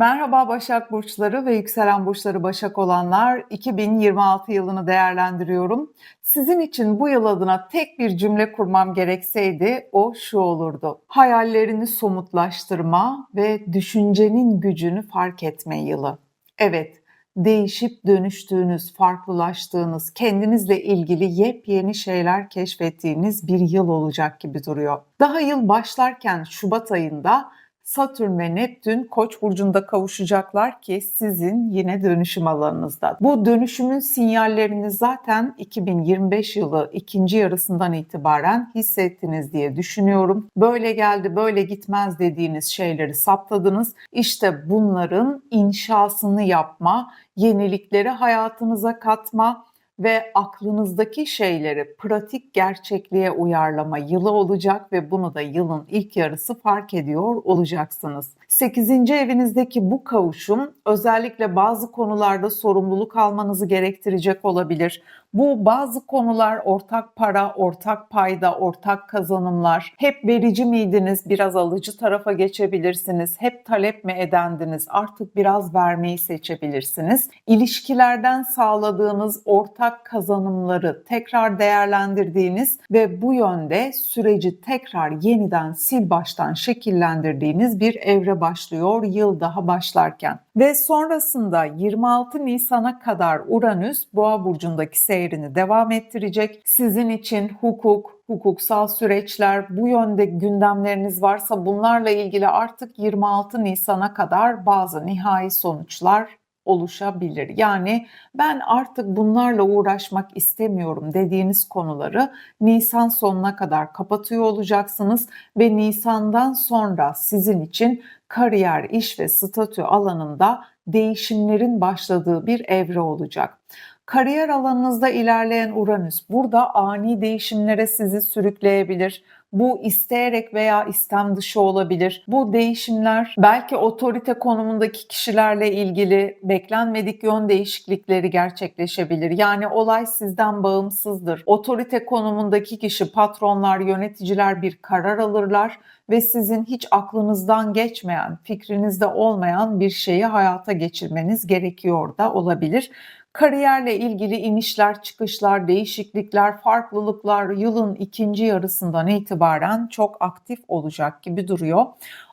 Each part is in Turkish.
Merhaba Başak Burçları ve yükselen burçları Başak olanlar 2026 yılını değerlendiriyorum. Sizin için bu yıl adına tek bir cümle kurmam gerekseydi o şu olurdu. Hayallerini somutlaştırma ve düşüncenin gücünü fark etme yılı. Evet, değişip dönüştüğünüz, farklılaştığınız, kendinizle ilgili yepyeni şeyler keşfettiğiniz bir yıl olacak gibi duruyor. Daha yıl başlarken Şubat ayında Satürn ve Neptün Koç burcunda kavuşacaklar ki sizin yine dönüşüm alanınızda. Bu dönüşümün sinyallerini zaten 2025 yılı ikinci yarısından itibaren hissettiniz diye düşünüyorum. Böyle geldi, böyle gitmez dediğiniz şeyleri saptadınız. İşte bunların inşasını yapma, yenilikleri hayatınıza katma, ve aklınızdaki şeyleri pratik gerçekliğe uyarlama yılı olacak ve bunu da yılın ilk yarısı fark ediyor olacaksınız. 8. evinizdeki bu kavuşum özellikle bazı konularda sorumluluk almanızı gerektirecek olabilir. Bu bazı konular ortak para, ortak payda, ortak kazanımlar. Hep verici miydiniz? Biraz alıcı tarafa geçebilirsiniz. Hep talep mi edendiniz? Artık biraz vermeyi seçebilirsiniz. İlişkilerden sağladığınız ortak kazanımları tekrar değerlendirdiğiniz ve bu yönde süreci tekrar yeniden sil baştan şekillendirdiğiniz bir evre başlıyor yıl daha başlarken. Ve sonrasında 26 Nisan'a kadar Uranüs Boğa burcundaki seyrini devam ettirecek. Sizin için hukuk, hukuksal süreçler, bu yönde gündemleriniz varsa bunlarla ilgili artık 26 Nisan'a kadar bazı nihai sonuçlar oluşabilir. Yani ben artık bunlarla uğraşmak istemiyorum dediğiniz konuları Nisan sonuna kadar kapatıyor olacaksınız ve Nisan'dan sonra sizin için kariyer, iş ve statü alanında değişimlerin başladığı bir evre olacak. Kariyer alanınızda ilerleyen Uranüs burada ani değişimlere sizi sürükleyebilir. Bu isteyerek veya istem dışı olabilir. Bu değişimler belki otorite konumundaki kişilerle ilgili beklenmedik yön değişiklikleri gerçekleşebilir. Yani olay sizden bağımsızdır. Otorite konumundaki kişi, patronlar, yöneticiler bir karar alırlar ve sizin hiç aklınızdan geçmeyen, fikrinizde olmayan bir şeyi hayata geçirmeniz gerekiyor da olabilir. Kariyerle ilgili inişler, çıkışlar, değişiklikler, farklılıklar yılın ikinci yarısından itibaren çok aktif olacak gibi duruyor.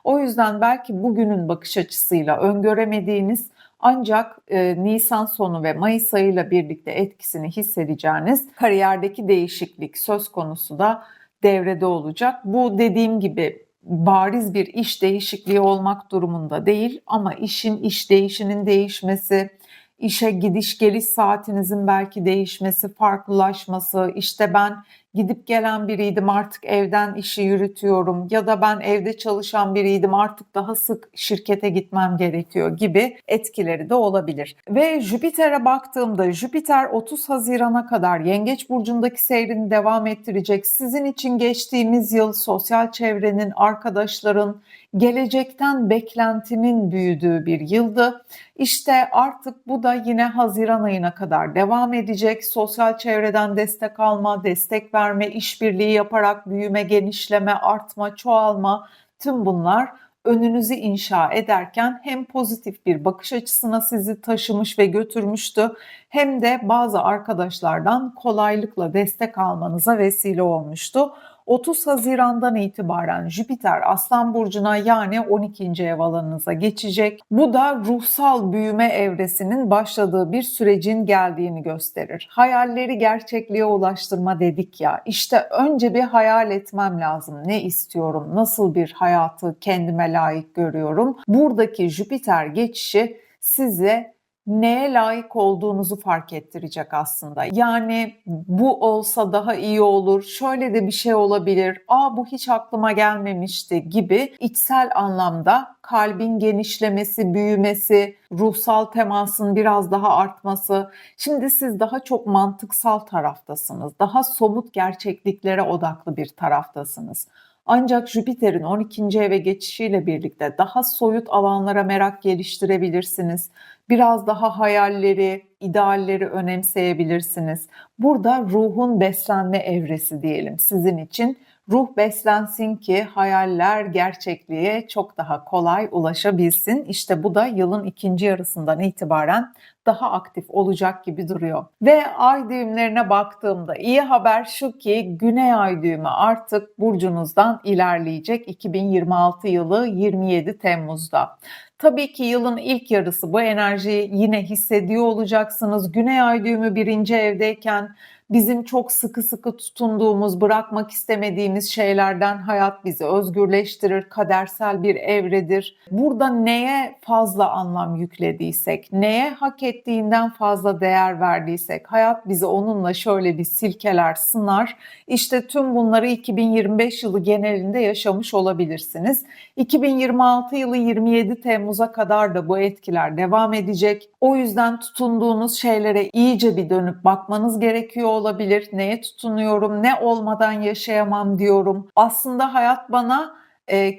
O yüzden belki bugünün bakış açısıyla öngöremediğiniz ancak e, Nisan sonu ve Mayıs ayıyla birlikte etkisini hissedeceğiniz kariyerdeki değişiklik söz konusu da devrede olacak. Bu dediğim gibi bariz bir iş değişikliği olmak durumunda değil ama işin iş değişinin değişmesi, işe gidiş geliş saatinizin belki değişmesi, farklılaşması, işte ben gidip gelen biriydim artık evden işi yürütüyorum ya da ben evde çalışan biriydim artık daha sık şirkete gitmem gerekiyor gibi etkileri de olabilir. Ve Jüpiter'e baktığımda Jüpiter 30 Haziran'a kadar Yengeç burcundaki seyrini devam ettirecek. Sizin için geçtiğimiz yıl sosyal çevrenin, arkadaşların, gelecekten beklentinin büyüdüğü bir yıldı. İşte artık bu da yine Haziran ayına kadar devam edecek. Sosyal çevreden destek alma, destek verme, işbirliği yaparak büyüme, genişleme, artma, çoğalma tüm bunlar önünüzü inşa ederken hem pozitif bir bakış açısına sizi taşımış ve götürmüştü hem de bazı arkadaşlardan kolaylıkla destek almanıza vesile olmuştu. 30 Haziran'dan itibaren Jüpiter Aslan Burcu'na yani 12. ev alanınıza geçecek. Bu da ruhsal büyüme evresinin başladığı bir sürecin geldiğini gösterir. Hayalleri gerçekliğe ulaştırma dedik ya. İşte önce bir hayal etmem lazım. Ne istiyorum? Nasıl bir hayatı kendime layık görüyorum? Buradaki Jüpiter geçişi size neye layık olduğunuzu fark ettirecek aslında. Yani bu olsa daha iyi olur, şöyle de bir şey olabilir, aa bu hiç aklıma gelmemişti gibi içsel anlamda kalbin genişlemesi, büyümesi, ruhsal temasın biraz daha artması. Şimdi siz daha çok mantıksal taraftasınız. Daha somut gerçekliklere odaklı bir taraftasınız. Ancak Jüpiter'in 12. eve geçişiyle birlikte daha soyut alanlara merak geliştirebilirsiniz. Biraz daha hayalleri, idealleri önemseyebilirsiniz. Burada ruhun beslenme evresi diyelim sizin için. Ruh beslensin ki hayaller gerçekliğe çok daha kolay ulaşabilsin. İşte bu da yılın ikinci yarısından itibaren daha aktif olacak gibi duruyor. Ve ay düğümlerine baktığımda iyi haber şu ki Güney ay düğümü artık burcunuzdan ilerleyecek 2026 yılı 27 Temmuz'da. Tabii ki yılın ilk yarısı bu enerjiyi yine hissediyor olacaksınız. Güney ay düğümü birinci evdeyken bizim çok sıkı sıkı tutunduğumuz, bırakmak istemediğimiz şeylerden hayat bizi özgürleştirir, kadersel bir evredir. Burada neye fazla anlam yüklediysek, neye hak ettiğinden fazla değer verdiysek, hayat bizi onunla şöyle bir silkeler, sınar. İşte tüm bunları 2025 yılı genelinde yaşamış olabilirsiniz. 2026 yılı 27 Temmuz'a kadar da bu etkiler devam edecek. O yüzden tutunduğunuz şeylere iyice bir dönüp bakmanız gerekiyor olabilir. Neye tutunuyorum, ne olmadan yaşayamam diyorum. Aslında hayat bana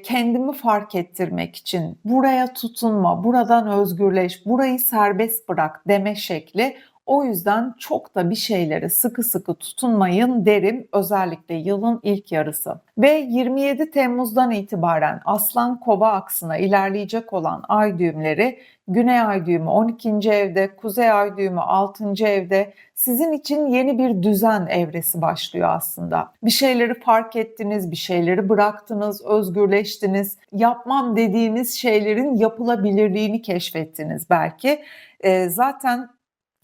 kendimi fark ettirmek için buraya tutunma, buradan özgürleş, burayı serbest bırak deme şekli o yüzden çok da bir şeylere sıkı sıkı tutunmayın derim özellikle yılın ilk yarısı. Ve 27 Temmuz'dan itibaren Aslan Kova aksına ilerleyecek olan ay düğümleri Güney ay düğümü 12. evde, Kuzey ay düğümü 6. evde sizin için yeni bir düzen evresi başlıyor aslında. Bir şeyleri fark ettiniz, bir şeyleri bıraktınız, özgürleştiniz. Yapmam dediğiniz şeylerin yapılabilirliğini keşfettiniz belki. E, zaten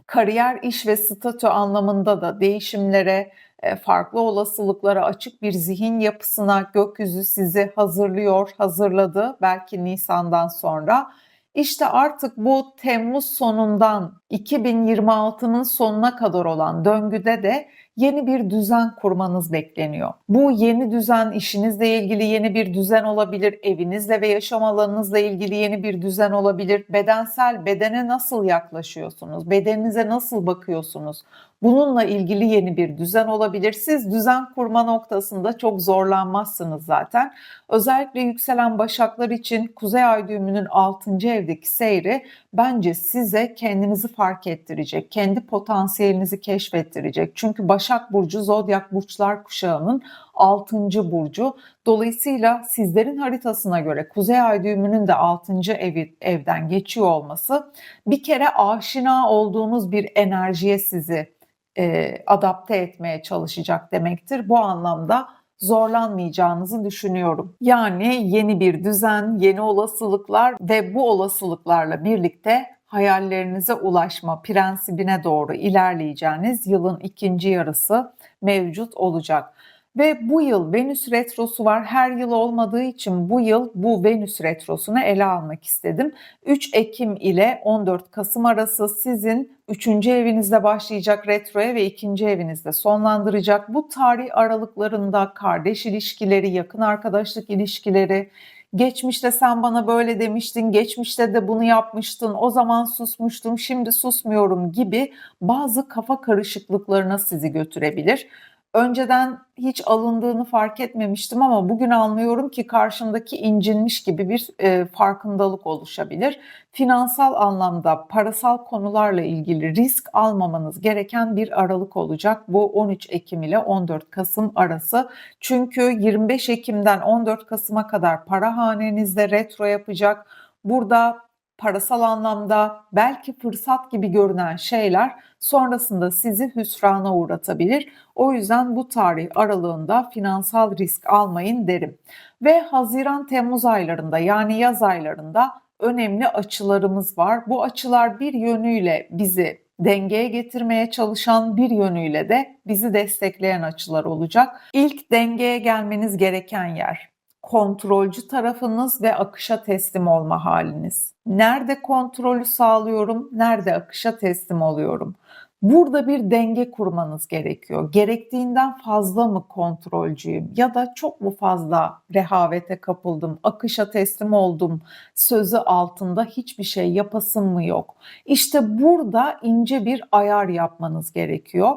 kariyer, iş ve statü anlamında da değişimlere, e, farklı olasılıklara açık bir zihin yapısına gökyüzü sizi hazırlıyor, hazırladı belki Nisan'dan sonra. İşte artık bu Temmuz sonundan 2026'nın sonuna kadar olan döngüde de yeni bir düzen kurmanız bekleniyor. Bu yeni düzen işinizle ilgili yeni bir düzen olabilir, evinizle ve yaşam alanınızla ilgili yeni bir düzen olabilir. Bedensel bedene nasıl yaklaşıyorsunuz? Bedeninize nasıl bakıyorsunuz? Bununla ilgili yeni bir düzen olabilir. Siz düzen kurma noktasında çok zorlanmazsınız zaten. Özellikle yükselen başaklar için Kuzey Ay düğümünün 6. evdeki seyri bence size kendinizi fark ettirecek, kendi potansiyelinizi keşfettirecek. Çünkü Başak Burcu Zodyak Burçlar kuşağının 6. burcu. Dolayısıyla sizlerin haritasına göre Kuzey Ay düğümünün de 6. evi, evden geçiyor olması bir kere aşina olduğunuz bir enerjiye sizi e, adapte etmeye çalışacak demektir. Bu anlamda zorlanmayacağınızı düşünüyorum. Yani yeni bir düzen, yeni olasılıklar ve bu olasılıklarla birlikte hayallerinize ulaşma prensibine doğru ilerleyeceğiniz yılın ikinci yarısı mevcut olacak. Ve bu yıl Venüs retrosu var. Her yıl olmadığı için bu yıl bu Venüs retrosunu ele almak istedim. 3 Ekim ile 14 Kasım arası sizin 3. evinizde başlayacak retroya ve 2. evinizde sonlandıracak. Bu tarih aralıklarında kardeş ilişkileri, yakın arkadaşlık ilişkileri, geçmişte sen bana böyle demiştin, geçmişte de bunu yapmıştın, o zaman susmuştum, şimdi susmuyorum gibi bazı kafa karışıklıklarına sizi götürebilir önceden hiç alındığını fark etmemiştim ama bugün anlıyorum ki karşımdaki incinmiş gibi bir e, farkındalık oluşabilir. Finansal anlamda parasal konularla ilgili risk almamanız gereken bir aralık olacak. Bu 13 Ekim ile 14 Kasım arası. Çünkü 25 Ekim'den 14 Kasım'a kadar para hanenizde retro yapacak. Burada parasal anlamda belki fırsat gibi görünen şeyler sonrasında sizi hüsrana uğratabilir. O yüzden bu tarih aralığında finansal risk almayın derim. Ve Haziran-Temmuz aylarında yani yaz aylarında önemli açılarımız var. Bu açılar bir yönüyle bizi dengeye getirmeye çalışan bir yönüyle de bizi destekleyen açılar olacak. İlk dengeye gelmeniz gereken yer kontrolcü tarafınız ve akışa teslim olma haliniz. Nerede kontrolü sağlıyorum, nerede akışa teslim oluyorum? Burada bir denge kurmanız gerekiyor. Gerektiğinden fazla mı kontrolcüyüm ya da çok mu fazla rehavete kapıldım, akışa teslim oldum, sözü altında hiçbir şey yapasın mı yok? İşte burada ince bir ayar yapmanız gerekiyor.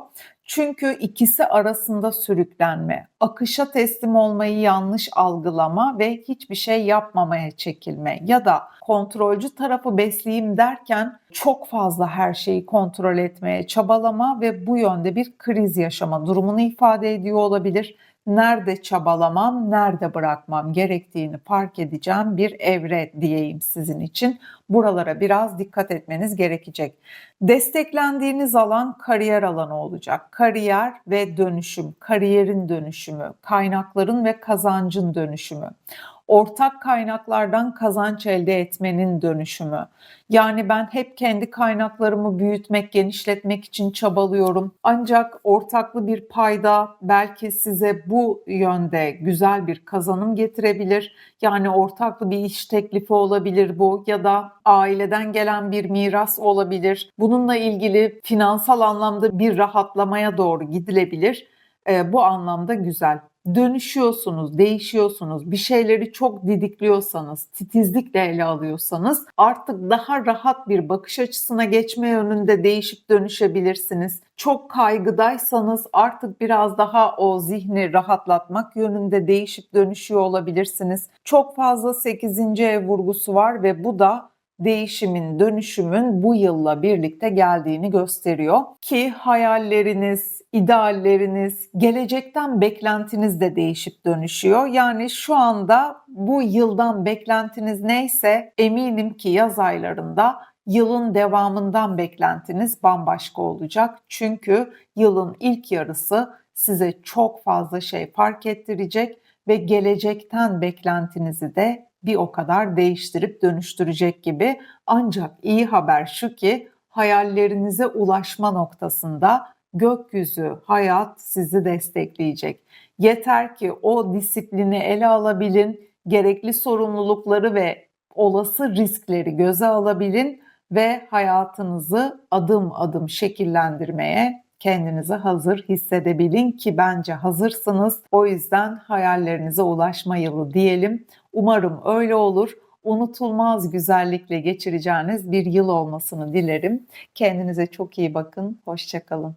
Çünkü ikisi arasında sürüklenme, akışa teslim olmayı yanlış algılama ve hiçbir şey yapmamaya çekilme ya da kontrolcü tarafı besleyeyim derken çok fazla her şeyi kontrol etmeye çabalama ve bu yönde bir kriz yaşama durumunu ifade ediyor olabilir. nerede çabalamam, nerede bırakmam gerektiğini fark edeceğim bir evre diyeyim sizin için. Buralara biraz dikkat etmeniz gerekecek. Desteklendiğiniz alan kariyer alanı olacak. Kariyer ve dönüşüm, kariyerin dönüşümü, kaynakların ve kazancın dönüşümü ortak kaynaklardan kazanç elde etmenin dönüşümü. Yani ben hep kendi kaynaklarımı büyütmek, genişletmek için çabalıyorum. Ancak ortaklı bir payda belki size bu yönde güzel bir kazanım getirebilir. Yani ortaklı bir iş teklifi olabilir bu ya da aileden gelen bir miras olabilir. Bununla ilgili finansal anlamda bir rahatlamaya doğru gidilebilir. E, bu anlamda güzel dönüşüyorsunuz, değişiyorsunuz, bir şeyleri çok didikliyorsanız, titizlikle ele alıyorsanız artık daha rahat bir bakış açısına geçme yönünde değişip dönüşebilirsiniz. Çok kaygıdaysanız artık biraz daha o zihni rahatlatmak yönünde değişip dönüşüyor olabilirsiniz. Çok fazla 8. ev vurgusu var ve bu da değişimin, dönüşümün bu yılla birlikte geldiğini gösteriyor ki hayalleriniz, idealleriniz, gelecekten beklentiniz de değişip dönüşüyor. Yani şu anda bu yıldan beklentiniz neyse eminim ki yaz aylarında yılın devamından beklentiniz bambaşka olacak. Çünkü yılın ilk yarısı size çok fazla şey fark ettirecek ve gelecekten beklentinizi de bir o kadar değiştirip dönüştürecek gibi. Ancak iyi haber şu ki hayallerinize ulaşma noktasında gökyüzü, hayat sizi destekleyecek. Yeter ki o disiplini ele alabilin, gerekli sorumlulukları ve olası riskleri göze alabilin ve hayatınızı adım adım şekillendirmeye kendinizi hazır hissedebilin ki bence hazırsınız. O yüzden hayallerinize ulaşma yılı diyelim. Umarım öyle olur. Unutulmaz güzellikle geçireceğiniz bir yıl olmasını dilerim. Kendinize çok iyi bakın. Hoşçakalın.